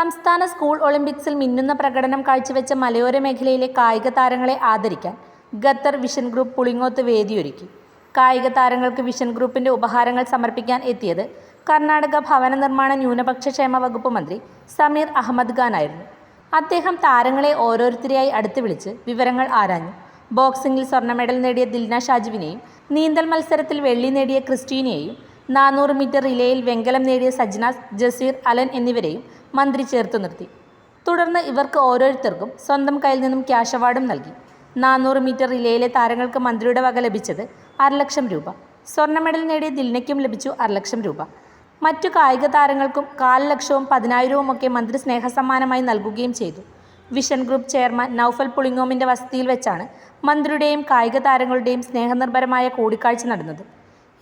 സംസ്ഥാന സ്കൂൾ ഒളിമ്പിക്സിൽ മിന്നുന്ന പ്രകടനം കാഴ്ചവെച്ച മലയോര മേഖലയിലെ കായിക താരങ്ങളെ ആദരിക്കാൻ ഖത്തർ വിഷൻ ഗ്രൂപ്പ് പുളിങ്ങോത്ത് വേദിയൊരുക്കി. കായിക താരങ്ങൾക്ക് വിഷൻ ഗ്രൂപ്പിന്റെ ഉപഹാരങ്ങൾ സമർപ്പിക്കാൻ എത്തിയത് കർണാടക ഭവന നിർമ്മാണ ന്യൂനപക്ഷ ക്ഷേമ വകുപ്പ് മന്ത്രി സമീർ അഹമ്മദ് ഖാൻ ആയിരുന്നു. അദ്ദേഹം താരങ്ങളെ ഓരോരുത്തരെയായി അടുത്ത് വിളിച്ച് വിവരങ്ങൾ ആരാഞ്ഞു. ബോക്സിംഗിൽ സ്വർണ മെഡൽ നേടിയ ദിൽന ഷാജുവിനെയും നീന്തൽ മത്സരത്തിൽ വെള്ളി നേടിയ ക്രിസ്റ്റീനെയും നാനൂറ് മീറ്റർ റിലേയിൽ വെങ്കലം നേടിയ സജ്ന ജസീർ അലൻ എന്നിവരെയും മന്ത്രി ചേർത്തു നിർത്തി. തുടർന്ന് ഇവർക്ക് ഓരോരുത്തർക്കും സ്വന്തം കയ്യിൽ നിന്നും ക്യാഷ് അവാർഡും നൽകി. നാനൂറ് മീറ്റർ റിലേയിലെ താരങ്ങൾക്ക് മന്ത്രിയുടെ വക ലഭിച്ചത് അരലക്ഷം രൂപ. സ്വർണ മെഡൽ നേടിയ ദിൽനയ്ക്കും ലഭിച്ചു അരലക്ഷം രൂപ. മറ്റു കായിക താരങ്ങൾക്കും കാൽ ലക്ഷവും പതിനായിരവും ഒക്കെ മന്ത്രി സ്നേഹസമ്മാനമായി നൽകുകയും ചെയ്തു. വിഷൻ ഗ്രൂപ്പ് ചെയർമാൻ നൌഫൽ പുളിങ്ങോമിന്റെ വസതിയിൽ വെച്ചാണ് മന്ത്രിയുടെയും കായിക താരങ്ങളുടെയും സ്നേഹനിർഭരമായ കൂടിക്കാഴ്ച നടന്നത്.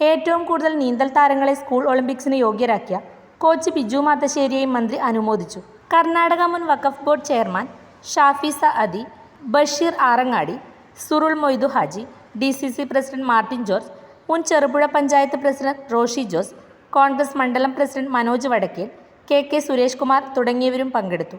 ഏറ്റവും കൂടുതൽ നീന്തൽ താരങ്ങളെ സ്കൂൾ ഒളിമ്പിക്സിന് യോഗ്യരാക്കിയ കോച്ച് ബിജു മാത്തശ്ശേരിയെയും മന്ത്രി അനുമോദിച്ചു. കർണാടക മുൻ വഖഫ് ബോർഡ് ചെയർമാൻ ഷാഫിസ അദി Basheer Arangadi സുറുൾ Moidu Haji D C C president Martin George മുൻ ചെറുപുഴ പഞ്ചായത്ത് പ്രസിഡന്റ് റോഷി ജോസ് കോൺഗ്രസ് മണ്ഡലം president Manoj Vadakkel K K Suresh Kumar തുടങ്ങിയവരും പങ്കെടുത്തു.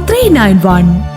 three nine one